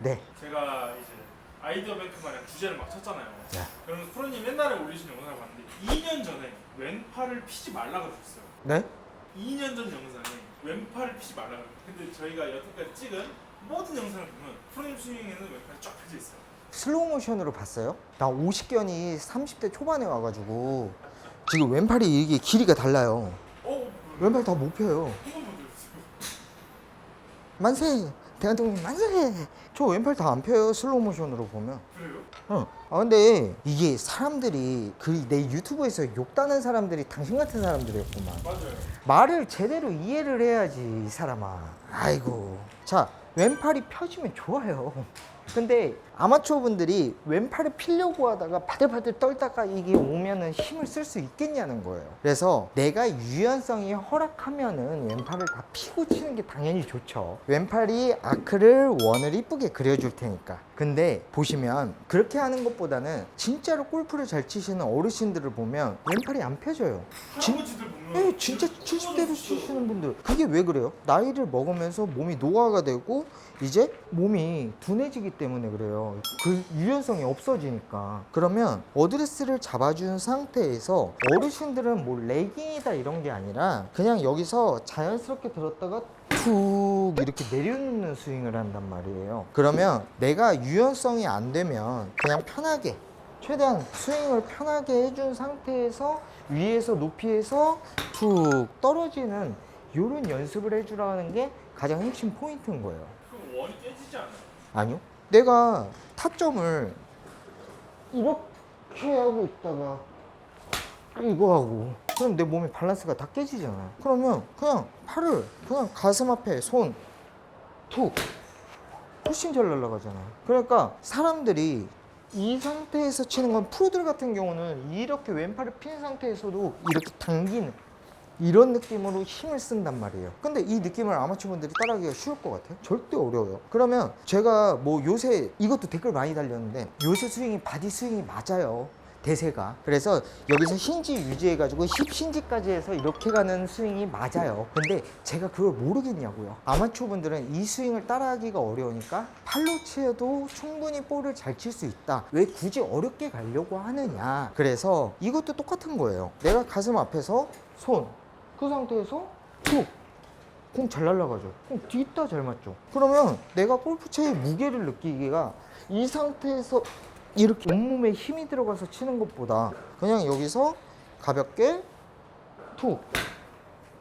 네. 제가 이제 아이디어 뱅크 마냥 주제를 막 쳤잖아요. 네. 그러면 프로님 옛날에 올리신 영상을 봤는데 2년 전에 왼팔을 피지 말라 그러셨어요. 네? 2년 전 영상에 왼팔을 피지 말라 그랬어요. 근데 저희가 여태까지 찍은 모든 영상을 보면 프로님 스윙에는 왼팔이 쫙 펴져 있어요. 슬로우 모션으로 봤어요? 나 50견이 30대 초반에 와가지고 지금 왼팔이 이게 길이가 달라요. 어? 왼팔 다 못 펴요. 한번 보여주세요. 만세! 대한독립 만세! 저 왼팔 다 안 펴요 슬로우 모션으로 보면. 그래요? 어. 아 근데 이게 사람들이 그 내 유튜브에서 욕다는 사람들이 당신 같은 사람들이었구만. 맞아요. 말을 제대로 이해를 해야지 이 사람아. 아이고. 자 왼팔이 펴지면 좋아요. 근데 아마추어 분들이 왼팔을 피려고 하다가 바들바들 떨다가 이게 오면은 힘을 쓸 수 있겠냐는 거예요. 그래서 내가 유연성이 허락하면은 왼팔을 다 피고 치는 게 당연히 좋죠. 왼팔이 아크를 원을 이쁘게 그려줄 테니까. 근데 보시면 그렇게 하는 것보다는 진짜로 골프를 잘 치시는 어르신들을 보면 왼팔이 안 펴져요. 진- 예, 진짜 70대로 치시는 분들. 그게 왜 그래요? 나이를 먹으면서 몸이 노화가 되고 이제 몸이 둔해지기 때문에 그래요. 그 유연성이 없어지니까. 그러면 어드레스를 잡아준 상태에서 어르신들은 뭐 레깅이다 이런 게 아니라 그냥 여기서 자연스럽게 들었다가 툭 이렇게 내려놓는 스윙을 한단 말이에요. 그러면 내가 유연성이 안 되면 그냥 편하게 최대한 스윙을 편하게 해준 상태에서 위에서 높이에서 툭 떨어지는 이런 연습을 해주라는 게 가장 핵심 포인트인 거예요. 그럼 원이 깨지지 않아요? 아니요. 내가 타점을 이렇게 하고 있다가 이거 하고 그럼 내 몸의 밸런스가 다 깨지잖아요. 그러면 그냥 팔을 그냥 가슴 앞에 손툭 훨씬 잘 날아가잖아요. 그러니까 사람들이 이 상태에서 치는 건 프로들 같은 경우는 이렇게 왼팔을 핀 상태에서도 이렇게 당기는 이런 느낌으로 힘을 쓴단 말이에요. 근데 이 느낌을 아마추어분들이 따라하기가 쉬울 것 같아요? 절대 어려워요. 그러면 제가 뭐 요새 이것도 댓글 많이 달렸는데 요새 스윙이 바디 스윙이 맞아요. 대세가. 그래서 여기서 힌지 유지해가지고 힙 힌지까지 해서 이렇게 가는 스윙이 맞아요. 근데 제가 그걸 모르겠냐고요. 아마추어 분들은 이 스윙을 따라하기가 어려우니까 팔로 치어도 충분히 볼을 잘 칠 수 있다. 왜 굳이 어렵게 가려고 하느냐. 그래서 이것도 똑같은 거예요. 내가 가슴 앞에서 손, 그 상태에서 툭! 공 잘 날라가죠. 공 뒤따 잘 맞죠. 그러면 내가 골프채의 무게를 느끼기가 이 상태에서 이렇게 온몸에 힘이 들어가서 치는 것보다 그냥 여기서 가볍게 툭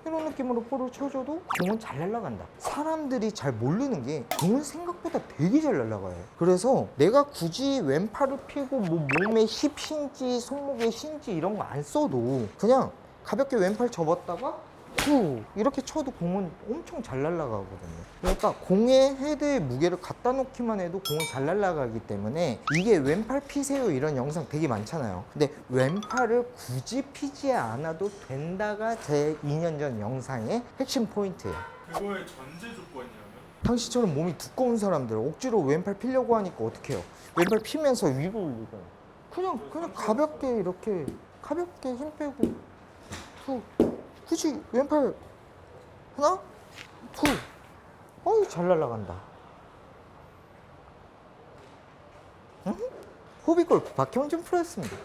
이런 느낌으로 볼을 쳐줘도 공은 잘 날아간다. 사람들이 잘 모르는 게 공은 생각보다 되게 잘 날아가요. 그래서 내가 굳이 왼팔을 피고 뭐 몸에 힙 힌지, 손목에 힌지 이런 거 안 써도 그냥 가볍게 왼팔 접었다가 툭 이렇게 쳐도 공은 엄청 잘 날아가거든요. 그러니까 공의 헤드의 무게를 갖다 놓기만 해도 공은 잘 날아가기 때문에 이게 왼팔 피세요 이런 영상 되게 많잖아요. 근데 왼팔을 굳이 피지 않아도 된다가 제 2년 전 영상의 핵심 포인트예요. 그거의 전제 조건이라면 당신처럼 몸이 두꺼운 사람들 억지로 왼팔 피려고 하니까 어떻게 해요? 왼팔 피면서 위로 올리고 그냥 그냥 가볍게 이렇게 가볍게 힘 빼고 툭 굳이 왼팔 하나? 툭 어이 잘 날아간다. 응? 호비골프 박형준 프로였습니다